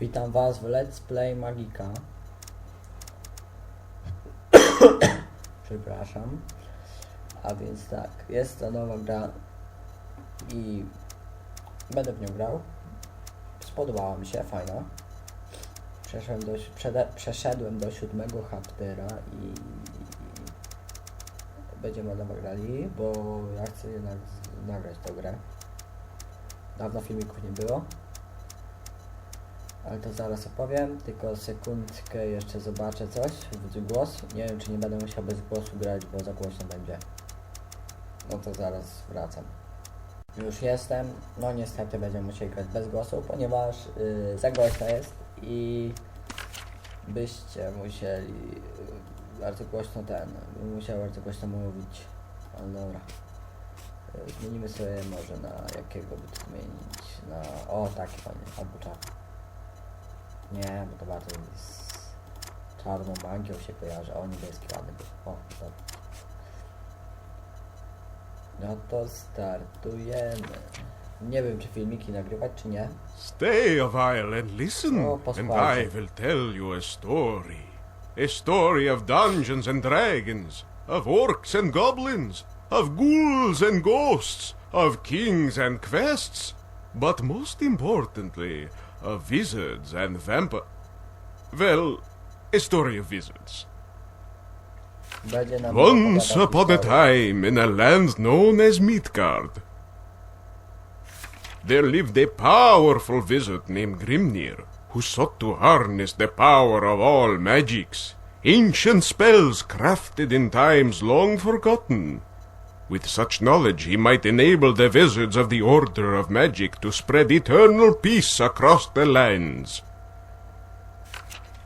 Witam was w Let's Play Magika. Przepraszam. A więc tak, jest to nowa gra i będę w nią grał. Spodobała mi się, fajna. Przeszedłem do, przede, przeszedłem do siódmego chaptera i będziemy nowo grali, bo ja chcę jednak nagrać tę grę. Dawno filmików nie było. Ale to zaraz opowiem, tylko sekundkę jeszcze zobaczę coś w głos. Nie wiem czy nie będę musiał bez głosu grać, bo za głośno będzie. No to zaraz wracam. Już jestem, no niestety będziemy musieli grać bez głosu, ponieważ yy, za głośno jest i byście musieli yy, bardzo głośno ten, musiał bardzo głośno mówić, ale dobra. Yy, Zmienimy sobie może na jakiego by zmienić, na, o taki fajny, albo. Nie, bo to bardziej z czarną magią się kojarzy. O, niebieski ładny był. O, dobra. No to startujemy. Nie wiem, czy filmiki nagrywać, czy nie. Stay a while and listen, Oh, and posłuchajcie. I will tell you a story. A story of dungeons and dragons, of orcs and goblins, of ghouls and ghosts, of kings and quests, but most importantly, of wizards and vampires. Well, a story of wizards. Once upon a time, in a land known as Midgard, there lived a powerful wizard named Grimnir, who sought to harness the power of all magics, ancient spells crafted in times long forgotten. With such knowledge, he might enable the wizards of the Order of Magic to spread eternal peace across the lands.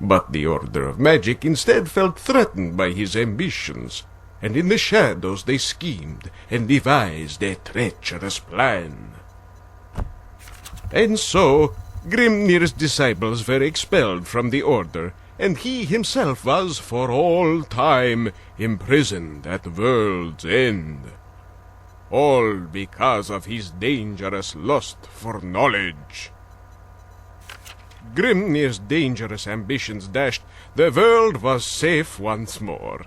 But the Order of Magic instead felt threatened by his ambitions, and in the shadows they schemed and devised a treacherous plan. And so, Grimnir's disciples were expelled from the Order, and he himself was for all time imprisoned at the World's End. All because of his dangerous lust for knowledge. Grimnir's dangerous ambitions dashed, the world was safe once more.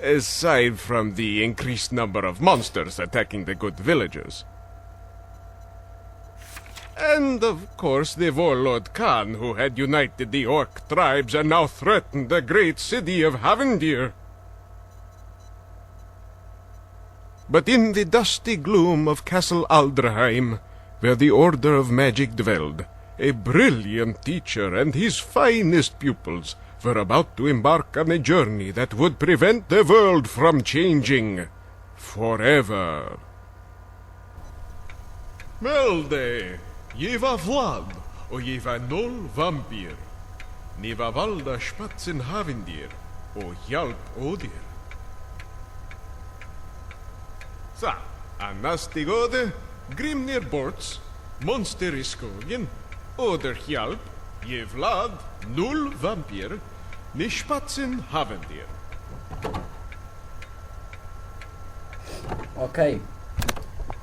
Aside from the increased number of monsters attacking the good villagers. And of course the warlord Khan, who had united the orc tribes and now threatened the great city of Havendir. But in the dusty gloom of Castle Aldraheim, where the Order of Magic dwelled, a brilliant teacher and his finest pupils were about to embark on a journey that would prevent the world from changing forever. Melde, jeva Vlad, og jeva nol vampir. Niva valda spatsen havindir, og hjalp Odir. Så, annars gode, Grimnir Borts, Monster i skogen, Oder hjalp, je Vlad, null vampir, ni spatsen havindir. Okej.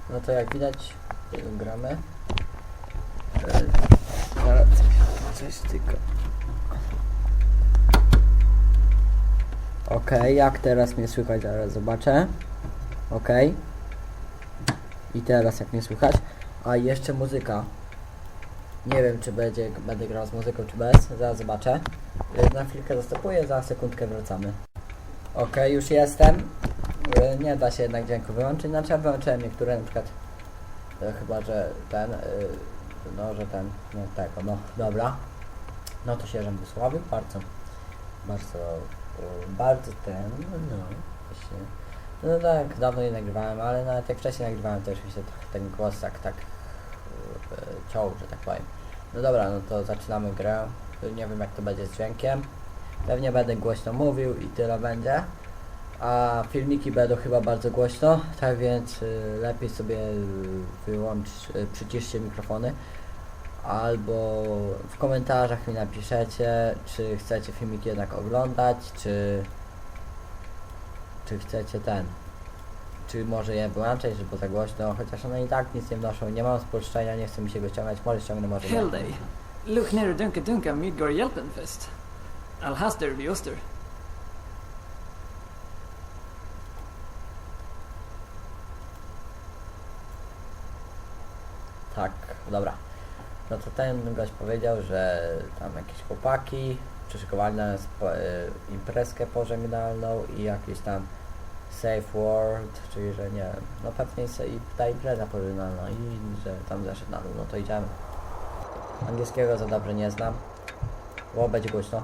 No to jak widać, y, gramy. Zaraz coś tylko. Okej, jak teraz mnie słychać, zaraz zobaczę. Okej. I teraz jak mnie słychać. A jeszcze muzyka. Nie wiem czy będzie, będę grał z muzyką czy bez, zaraz zobaczę. Y, Na chwilkę zastopuję, za sekundkę wracamy. Okej, już jestem. Y, Nie da się jednak dźwięku wyłączyć, znaczy ja wyłączyłem niektóre, na przykład e, chyba, że ten, y, no, że ten, no tego, no, dobra. No to się żem wysławił, bardzo, bardzo, y, bardzo ten, no, właśnie, no tak, dawno nie nagrywałem, ale nawet jak wcześniej nagrywałem, to już mi się ten głos tak, tak y, ciął, że tak powiem. No dobra, no to zaczynamy grę, nie wiem jak to będzie z dźwiękiem, pewnie będę głośno mówił i tyle będzie. A filmiki będą chyba bardzo głośno, tak więc y, lepiej sobie wyłącz, y, przyciszcie mikrofony. Albo w komentarzach mi napiszecie, czy chcecie filmiki jednak oglądać, czy, czy chcecie ten, czy może je wyłączać, żeby za głośno, chociaż one i tak nic nie wnoszą, nie mam spolszczenia, nie chcę mi się go ściągać, może ściągnę, może nie. Ner och dunka dunka Midgård Hjälpenfest. Alhaster Oster. Tak, dobra. No to ten gość powiedział, że tam jakieś chłopaki przyszykowali na nas po, y, imprezkę pożegnalną i jakiś tam safe word, czyli że nie wiem, no pewnie se- i ta impreza pożegnalna i że tam zeszedł na dół, no to idziemy. Angielskiego za dobrze nie znam. Bo będzie głośno.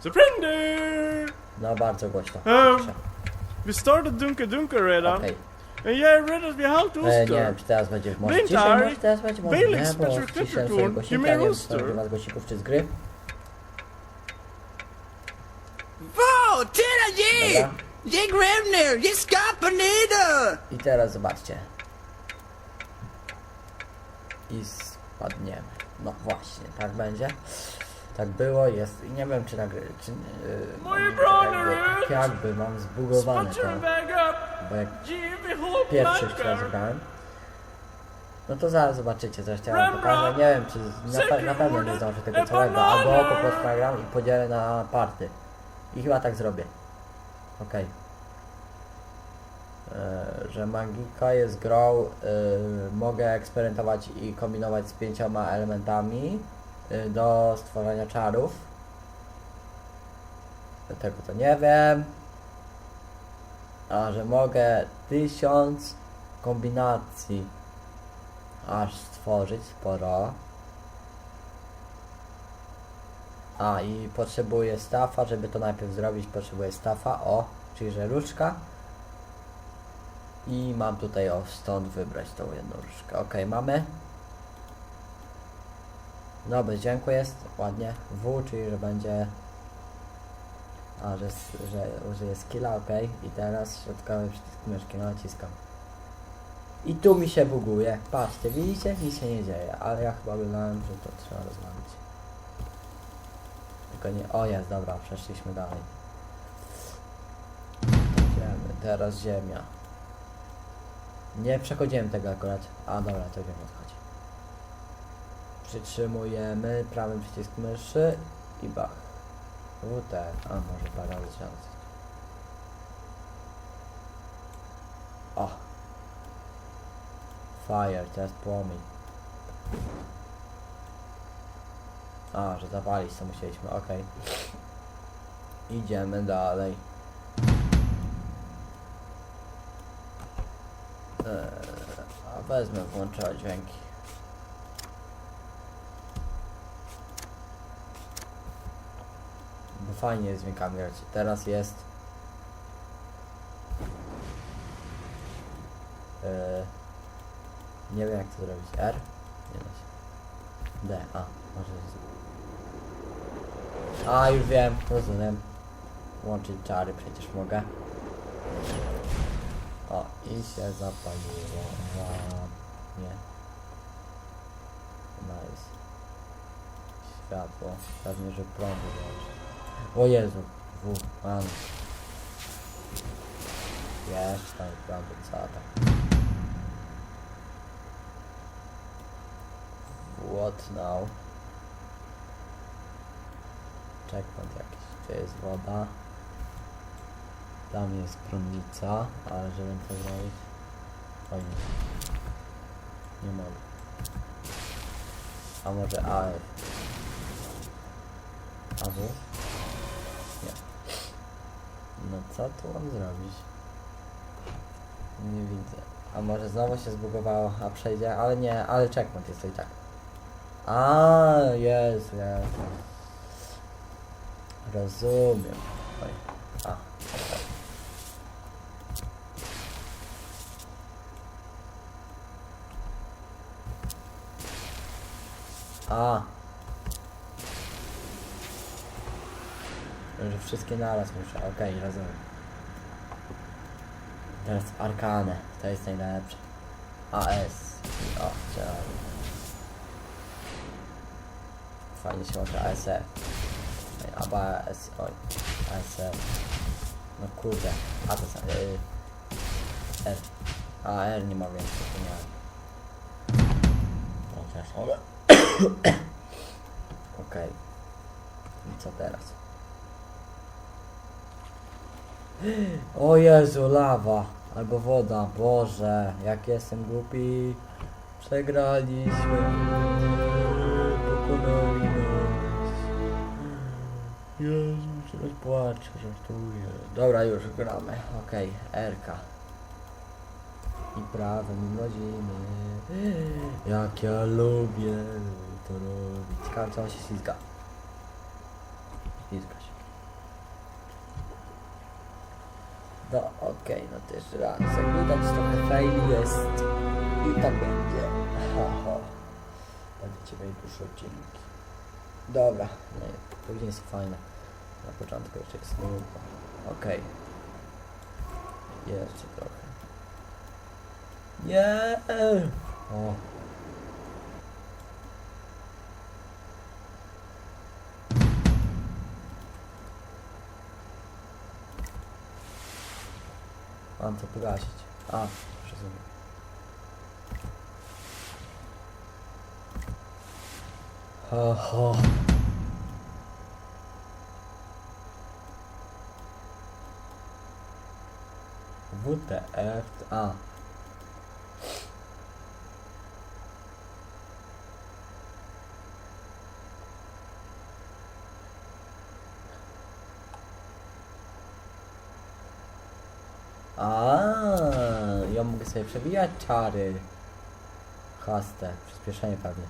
Surrender! No bardzo głośno. Proszę. Vi started Dunka Dunka redan. Okej. Vi har halt E, nie wiem, czy teraz będzie może Blind ciszej, Harry, może teraz będzie może Bailey nie, bo Clipperton, swojego głośnika, Jimmy nie wiem, Rooster. czy ma z głośników czy z gry. Wow, tjena ge! Dobra. Ge Gremner, ge Skapanida! I teraz zobaczcie. I spadniemy. No właśnie, tak będzie. Tak było, jest. I nie wiem czy nagry... Czy, yy, mam- brony, jakby, jakby mam zbugowane to. Bo jak pierwszy raz grałem. No to zaraz zobaczycie, coś pokażę. ram. Nie wiem, czy na, na pewno nie zdążę tego całego, albo po prostu nagram i podzielę na party. I chyba tak zrobię. Okej. E, Że Magika jest grą, y, mogę eksperymentować i kombinować z pięcioma elementami do stworzenia czarów. Tego to nie wiem. A że mogę tysiąc kombinacji aż stworzyć sporo. A i potrzebuję stafa, żeby to najpierw zrobić potrzebuję stafa, o, czyli że różdżka. I mam tutaj o stąd wybrać tą jedną różdżkę. Ok, mamy. Bez dźwięku jest, ładnie. W, czyli że będzie a, że, że użyję skilla, ok. I teraz środkowy przycisk myszki naciskam. I tu mi się buguje. Patrzcie, widzicie? Nic się nie dzieje, ale ja chyba oglądałem, że to trzeba rozwalić. Tylko nie... O jest, dobra, przeszliśmy dalej. Idziemy, teraz ziemia. Nie przechodziłem tego akurat. A dobra, to wiem o. Przytrzymujemy prawym przycisk myszy i bach. WT, a może paraliżujący. O! Fire, teraz płomień. A, że zawalić to musieliśmy, okej. Idziemy dalej. Eee, a wezmę, włączę dźwięki. Bo fajnie jest dźwiękami grać. Teraz jest... Eee, nie wiem jak to zrobić. R? Nie da się. D, a, może jest. A, już wiem, rozumiem. Łączyć czary przecież mogę. O, i się zapaliło. Nie. Nice. Światło. Pewnie, że prąd włączy. O Jezu. W, man. Jeszcze tam prąd, co tam. What now? Checkpoint jakiś. Gdzie jest woda? Tam jest prądnica, ale żebym to zrobić... O nie. Nie mogę. A może AF? AW? No co tu mam zrobić? Nie widzę. A może znowu się zbugowało, a przejdzie? Ale nie, ale checkpoint jest to i tak. A, jest, jest. Rozumiem. Oj. A. A. Że wszystkie naraz muszę. Okej, rozumiem. Teraz Arkanę. To jest najlepsze. AS. I O, trzeba. Fajnie się łączy ASF. Ej, Albo AS. Oj. ASF. No kurde. A to są. Yy, R. A R nie mogę. Zapomniałem. O, teraz mogę. Okej. I co teraz? O Jezu, lawa. Albo woda. Boże, jak jestem głupi. Przegraliśmy. Pokonali nas. Jezu, teraz płaczę, żartuję. Dobra, już gramy. Okej, Erka. I prawem rodziny. Jak ja lubię to robić. Ciekawe, co on się ślizga. Ślizga No okej, no to jeszcze raz. Jak widać trochę fail jest. I tak będzie. Ha, ha. Będziecie mieli dłuższe odcinki. Dobra, nie, później jest fajne. Na początku jeszcze jest nudno. Okej. Jeszcze trochę. Nie. O. Mam to pogasić. A, rozumiem. Ho, ho. WTF. A, ja mogę sobie przebijać czary. Haste, przyspieszenie pewnie.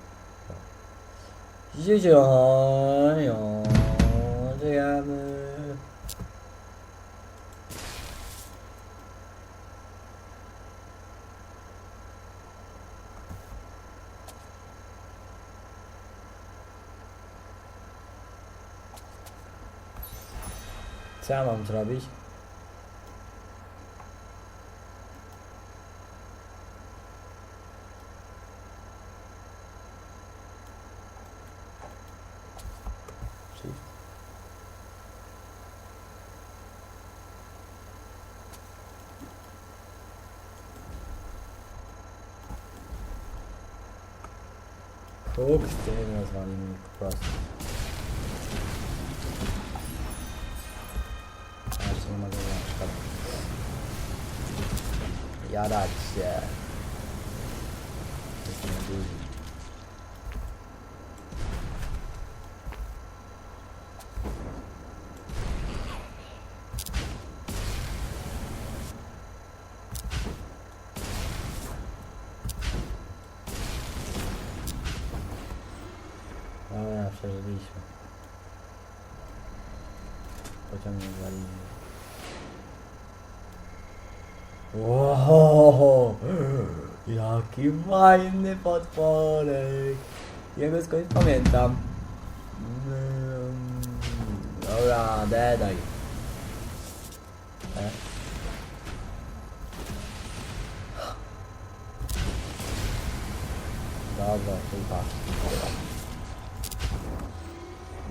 Zizio, żyjemy. Co ja mam zrobić? Huk z tym rozwalimy po prostu. A jeszcze nie mogę na przykład. Jadać się. Jestem duży. Wow, jaki fajny potworek. Jego skądś pamiętam. Dobra, dedaj. E? Dobra, chyba.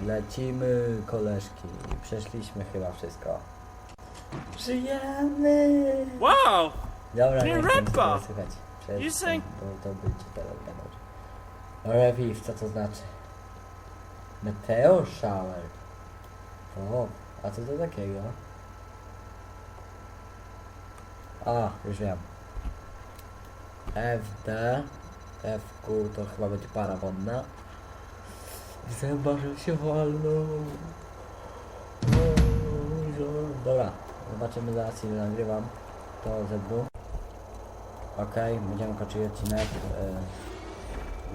Lecimy, koleżki. Przeszliśmy chyba wszystko. Żyjemy! Wow! Dobra, Nie tego słuchać. Przestań, Isek! bo to będzie co to znaczy? Meteor shower. O, a co to takiego? A, już wiem. FD. FQ to chyba będzie para wodna. Zębarzył się walnął. O, zo- Dobra, zobaczymy zaraz ile nagrywam. To ZW. Okej, będziemy kończyć odcinek. y,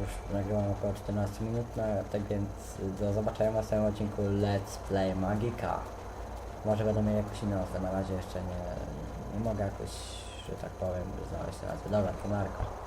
Już nagrywam około 14 minut, no, tak więc do zobaczenia w następnym odcinku Let's Play Magika. Może będę miał jakąś inną na razie jeszcze nie, nie mogę jakoś, że tak powiem, znaleźć nazwy. Dobra, to narko.